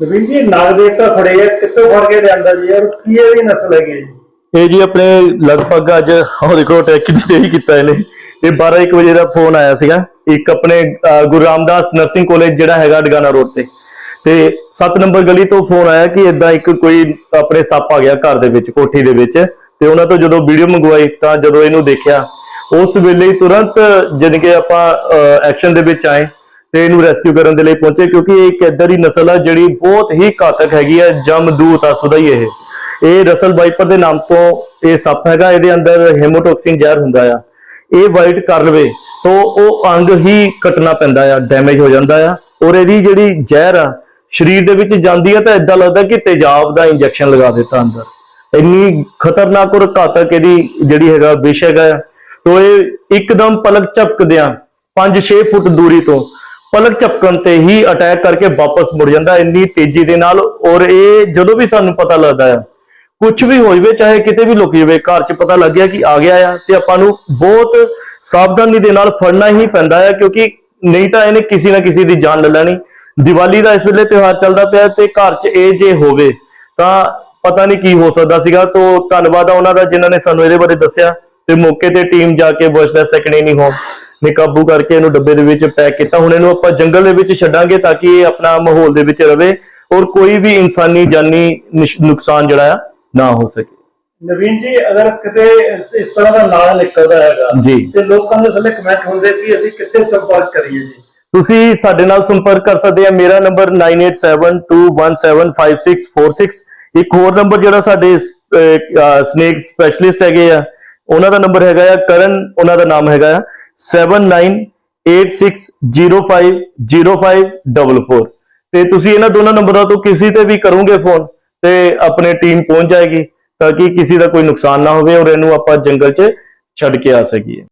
ਨਵੀਨ ਜੀ, ਨਾਗ ਦੇਵਤਾ ਖੜੇ ਆ, ਕਿੱਥੋਂ ਫੜ ਕੇ ਲਿਆਂਦਾ ਜੀ? ਯਾਰ ਕੀ ਇਹਦੀ ਨਸਲ ਹੈਗੀ ਹੈ ਜੀ? ਇਹ ਜੀ ਆਪਣੇ ਲਗਭਗ ਅੱਜ ਉਹ ਦੇਖੋ ਟੈਕ ਕਿੰਨੀ ਤੇਜ਼ ਕੀਤਾ ਇਹਨੇ। ਇਹ 12 1 ਵਜੇ ਦਾ ਫੋਨ ਆਇਆ ਸੀਗਾ। ਇੱਕ ਆਪਣੇ ਗੁਰੂ ਰਾਮਦਾਸ ਨਰਸਿੰਗ ਕਾਲਜ ਜਿਹੜਾ ਹੈਗਾ ਡਗਾਨਾ ਰੋਡ ਤੇ। ਤੇ 7 ਨੰਬਰ ਗਲੀ ਤੋਂ ਫੋਨ ਆਇਆ ਕਿ ਇਦਾਂ ਇੱਕ ਕੋਈ ਆਪਣੇ ਸੱਪ ਆ ਗਿਆ ਘਰ ਦੇ ਵਿੱਚ, ਕੋਠੀ ਦੇ ਵਿੱਚ। ਤੇ ਉਹਨਾਂ ਤੋਂ ਜਦੋਂ ਵੀਡੀਓ ਮੰਗਵਾਈ, ਤਾਂ ਜਦੋਂ ਇਹਨੂੰ ਦੇਖਿਆ, ਉਸ ਵੇਲੇ ਤੁਰੰਤ ਜਦ ਕਿ ਆਪਾਂ ਐਕਸ਼ਨ ਦੇ ਵਿੱਚ ਆਏ। ਤੇ ਇਹਨੂੰ ਰੈਸਕਿਊ ਕਰਨ ਦੇ ਲਈ ਪਹੁੰਚੇ, ਕਿਉਂਕਿ ਇਹ ਇੱਕ ਏਦਾਂ ਦੀ ਨਸਲ ਆ ਜਿਹੜੀ ਬਹੁਤ ਹੀ ਘਾਤਕ ਹੈਗੀ ਹੈ ਜਮਦੂਤ ਆ ਸੁਦਾ ਹੀ ਇਹ। ਇਹ ਰਸਲ ਵਾਈਪਰ ਦੇ ਨਾਮ ਤੋਂ ਇਹ ਸੱਪ ਹੈਗਾ, ਇਹਦੇ ਅੰਦਰ ਹੈਮੋਟੌਕਸਿਨ ਜ਼ਹਿਰ ਹੁੰਦਾ ਆ। ਇਹ ਵਾਈਟ ਕਰ ਲਵੇ, ਤਾਂ ਉਹ ਅੰਗ ਹੀ ਕੱਟਣਾ ਪੈਂਦਾ ਆ ਡੈਮੇਜ ਹੋ ਜਾਂਦਾ ਆ। ਔਰ ਇਹਦੀ ਜਿਹੜੀ ਜ਼ਹਿਰ ਆ, ਸਰੀਰ ਦੇ ਵਿੱਚ ਜਾਂਦੀ ਆ, ਤਾਂ ਇਦਾਂ ਲੱਗਦਾ ਕਿ ਤੇਜ਼ਾਬ ਦਾ ਇੰਜੈਕਸ਼ਨ ਲਗਾ ਦਿੱਤਾ ਅੰਦਰ। ਇੰਨੀ ਖਤਰਨਾਕ ਔਰ ਘਾਤਕ ਇਹਦੀ ਜਿਹੜੀ ਹੈਗਾ, ਵਿਸ਼ ਹੈਗਾ ਆ। ਤੋ ਇਹ ਇੱਕਦਮ ਪਲਕ ਝਪਕਦਿਆਂ 5-6 ਫੁੱਟ ਦੂਰੀ ਤੋਂ ਪਲਕ ਝਪਕਣ ਤੇ ਹੀ ਅਟੈਕ ਕਰਕੇ ਵਾਪਸ ਮੁੜ ਜਾਂਦਾ, ਇੰਨੀ ਤੇਜ਼ੀ ਦੇ ਨਾਲ। ਔਰ ਇਹ ਜਦੋਂ ਵੀ ਸਾਨੂੰ ਪਤਾ ਲੱਗਦਾ ਆ ਕੁਝ ਵੀ ਹੋ ਜਵੇ, ਚਾਹੇ ਕਿਤੇ ਵੀ ਲੁਕ ਜਵੇ ਘਰ 'ਚ ਪਤਾ ਲੱਗ ਗਿਆ ਕਿ ਆ ਗਿਆ ਆ, ਤੇ ਆਪਾਂ ਨੂੰ ਬਹੁਤ ਸਾਵਧਾਨੀ ਦੇ ਨਾਲ ਫੜਨਾ ਹੀ ਪੈਂਦਾ ਹੈ, ਕਿਉਂਕਿ ਨਹੀਂ ਤਾਂ ਇਹਨੇ ਕਿਸੇ ਨਾ ਕਿਸੇ ਦੀ ਜਾਨ ਲੈ ਲੈਣੀ। ਦੀਵਾਲੀ ਦਾ ਇਸ ਵੇਲੇ ਤਿਉਹਾਰ ਚੱਲਦਾ ਪਿਆ ਤੇ ਘਰ 'ਚ ਇਹ ਜੇ ਹੋਵੇ, ਤਾਂ ਪਤਾ ਨਹੀਂ ਕੀ ਹੋ ਸਕਦਾ ਸੀਗਾ। ਤੋਂ ਧੰਨਵਾਦ ਆ ਉਹਨਾਂ ਦਾ ਜਿਨ੍ਹਾਂ ਨੇ ਸਾਨੂੰ ਇਹਦੇ ਬਾਰੇ ਦੱਸਿਆ, ਤੇ ਮੌਕੇ ਤੇ ਟੀਮ ਜਾ ਕੇ ਬੁਸ਼ ਦਾ ਸੈਕੰਡ ਨਹੀਂ ਹੋਮ ਨੇ ਕਾਬੂ ਕਰਕੇ ਇਹਨੂੰ ਡੱਬੇ ਦੇ ਵਿੱਚ ਪੈਕ ਕੀਤਾ। ਹੁਣ ਇਹਨੂੰ ਆਪਾਂ ਜੰਗਲ ਦੇ ਵਿੱਚ ਛੱਡਾਂਗੇ ਤਾਂ ਕਿ ਇਹ ਆਪਣਾ ਮਾਹੌਲ ਦੇ ਵਿੱਚ ਰਵੇ ਔਰ ਕੋਈ ਵੀ ਇਨਸਾਨੀ ਜਾਨੀ ਨੁਕਸਾਨ ਜਿਹੜਾ ਆ ਨਾ ਹੋ ਸਕੇ। ਨਵੀਨ ਜੀ ਅਗਰ ਕਿਤੇ ਇਸ ਤਰ੍ਹਾਂ ਦਾ ਨਾਗ ਨਿਕਲਦਾ ਹੈਗਾ। ਤੇ ਲੋਕਾਂ ਦੇ ਥੱਲੇ ਕਮੈਂਟ ਹੁੰਦੇ ਕਿ ਅਸੀਂ ਕਿੱਥੇ ਸੰਪਰਕ ਕਰੀਏ ਜੀ? ਤੁਸੀਂ ਸਾਡੇ ਨਾਲ ਸੰਪਰਕ ਕਰ ਸਕਦੇ ਆ। ਮੇਰਾ ਨੰਬਰ 9872175646 ਇੱਕ ਹੋਰ ਨੰਬਰ ਜਿਹੜਾ ਸਾਡੇ ਸਨੇਕ ਸਪੈਸ਼ਲਿਸਟ ਹੈਗੇ ਆ ਉਹਨਾਂ ਦਾ ਨੰਬਰ ਹੈਗਾ ਆ। ਕਰਨ ਉਹਨਾਂ ਦਾ ਨਾਮ ਹੈਗਾ ਆ। 7986050544 ਤੇ ਤੁਸੀਂ ਇਹਨਾਂ ਦੋਨਾਂ ਨੰਬਰਾਂ ਤੋਂ ਕਿਸੇ ਤੇ ਵੀ ਕਰੋਗੇ ਫੋਨ ਤੇ ਆਪਣੇ ਟੀਮ ਪਹੁੰਚ ਜਾਏਗੀ, ਤਾਂ ਕਿ ਕਿਸੇ ਦਾ ਕੋਈ ਨੁਕਸਾਨ ਨਾ ਹੋਵੇ ਔਰ ਇਹਨੂੰ ਆਪਾਂ ਜੰਗਲ 'ਚ ਛੱਡ ਕੇ ਆ ਸਕੀਏ।